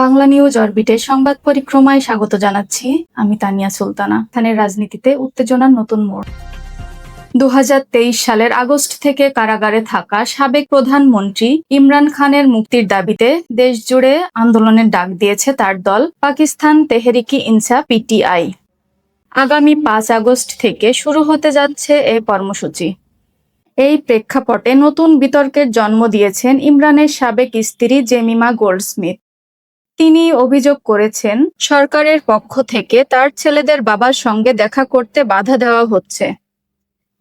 Bangla news অরবিটের সংবাদ পরিক্রমায় স্বাগত জানাচ্ছি। আমি তানিয়া সুলতানা। খানের রাজনীতিতে উত্তেজনার নতুন মোড়। দু হাজার তেইশ সালের আগস্ট থেকে কারাগারে থাকা সাবেক প্রধানমন্ত্রী ইমরান খানের মুক্তির দাবিতে দেশজুড়ে আন্দোলনের ডাক দিয়েছে তার দল, পাকিস্তান তেহরিকি ইনসা পিটিআই। আগামী পাঁচ আগস্ট থেকে শুরু হতে যাচ্ছে এই কর্মসূচি। এই প্রেক্ষাপটে নতুন বিতর্কের জন্ম দিয়েছেন ইমরানের সাবেক স্ত্রী জেমিমা গোল্ডস্মিথ। তিনি অভিযোগ করেছেন, সরকারের পক্ষ থেকে তার ছেলেদের বাবার সঙ্গে দেখা করতে বাধা দেওয়া হচ্ছে।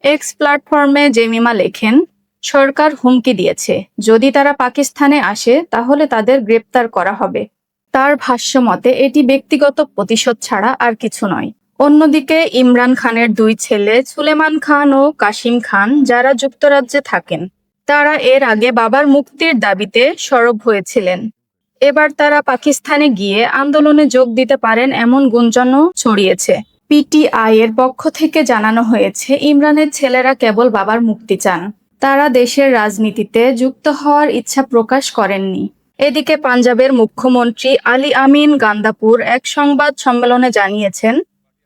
এক্স প্ল্যাটফর্মে জেমিমা লেখেন, সরকার হুমকি দিয়েছে, যদি তারা পাকিস্তানে আসে, তাহলে তাদের গ্রেপ্তার করা হবে। তার ভাষ্য মতে এটি ব্যক্তিগত প্রতিশোধ ছাড়া আর কিছু নয়। অন্যদিকে, ইমরান খানের দুই ছেলে সুলেমান খান ও কাশিম খান, যারা যুক্তরাজ্যে থাকেন, তারা এর আগে বাবার মুক্তির দাবিতে সরব হয়েছিলেন। এবার তারা পাকিস্তানে গিয়ে আন্দোলনে যোগ দিতে পারেন এমন গুঞ্জনও ছড়িয়েছে। পিটিআই এর পক্ষ থেকে জানানো হয়েছে, ইমরানের ছেলেরা কেবল বাবার মুক্তি চান। তারা দেশের রাজনীতিতে যুক্ত হওয়ার ইচ্ছা প্রকাশ করেননি। এদিকে পাঞ্জাবের মুখ্যমন্ত্রী আলী আমিন গান্দাপুর এক সংবাদ সম্মেলনে জানিয়েছেন,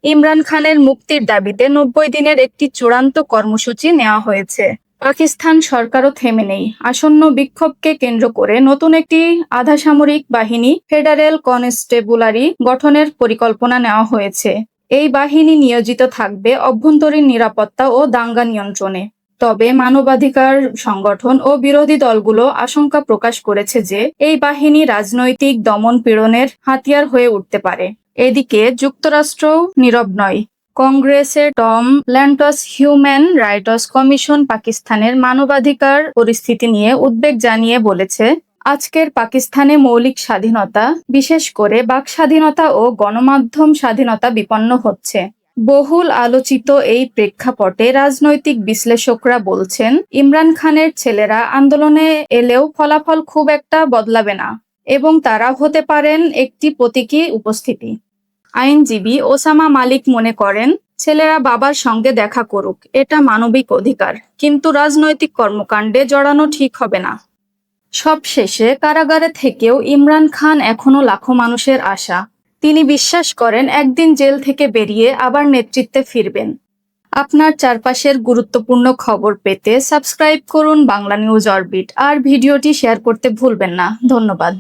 ইমরান খানের মুক্তির দাবিতে নব্বই দিনের একটি চূড়ান্ত কর্মসূচি নেওয়া হয়েছে। পাকিস্তান সরকারও থেমে নেই। আসন্ন বিক্ষোভকে কেন্দ্র করে নতুন একটি আধা সামরিক বাহিনী ফেডারেল কনস্টেবুলারি গঠনের পরিকল্পনা নেওয়া হয়েছে। এই বাহিনী নিয়োজিত থাকবে অভ্যন্তরীণ নিরাপত্তা ও দাঙ্গা নিয়ন্ত্রণে। তবে মানবাধিকার সংগঠন ও বিরোধী দলগুলো আশঙ্কা প্রকাশ করেছে যে এই বাহিনী রাজনৈতিক দমন পীড়নের হাতিয়ার হয়ে উঠতে পারে। এদিকে যুক্তরাষ্ট্রও নীরব নয়। কংগ্রেসের Tom Lantos human rights commission পাকিস্তানের মানবাধিকার পরিস্থিতি নিয়ে উদ্বেগ জানিয়ে বলেছে, আজকের পাকিস্তানে মৌলিক স্বাধীনতা, বিশেষ করে বাক স্বাধীনতা ও গণমাধ্যম স্বাধীনতা বিপন্ন হচ্ছে। বহুল আলোচিত এই প্রেক্ষাপটে রাজনৈতিক বিশ্লেষকরা বলছেন, ইমরান খানের ছেলেরা আন্দোলনে এলেও ফলাফল খুব একটা বদলাবে না, এবং তারা হতে পারেন একটি প্রতীকী উপস্থিতি। আইনজীবী ওসামা মালিক মনে করেন, ছেলেরা বাবার সঙ্গে দেখা করুক, এটা মানবিক অধিকার। কিন্তু রাজনৈতিক কর্মকাণ্ডে জড়ানো ঠিক হবে না। সবশেষে কারাগারে থেকেও ইমরান খান এখনও লাখো মানুষের আশা। তিনি বিশ্বাস করেন, একদিন জেল থেকে বেরিয়ে আবার নেতৃত্বে ফিরবেন। আপনার চারপাশের গুরুত্বপূর্ণ খবর পেতে সাবস্ক্রাইব করুন বাংলা নিউজ অরবিট। আর ভিডিওটি শেয়ার করতে ভুলবেন না। ধন্যবাদ।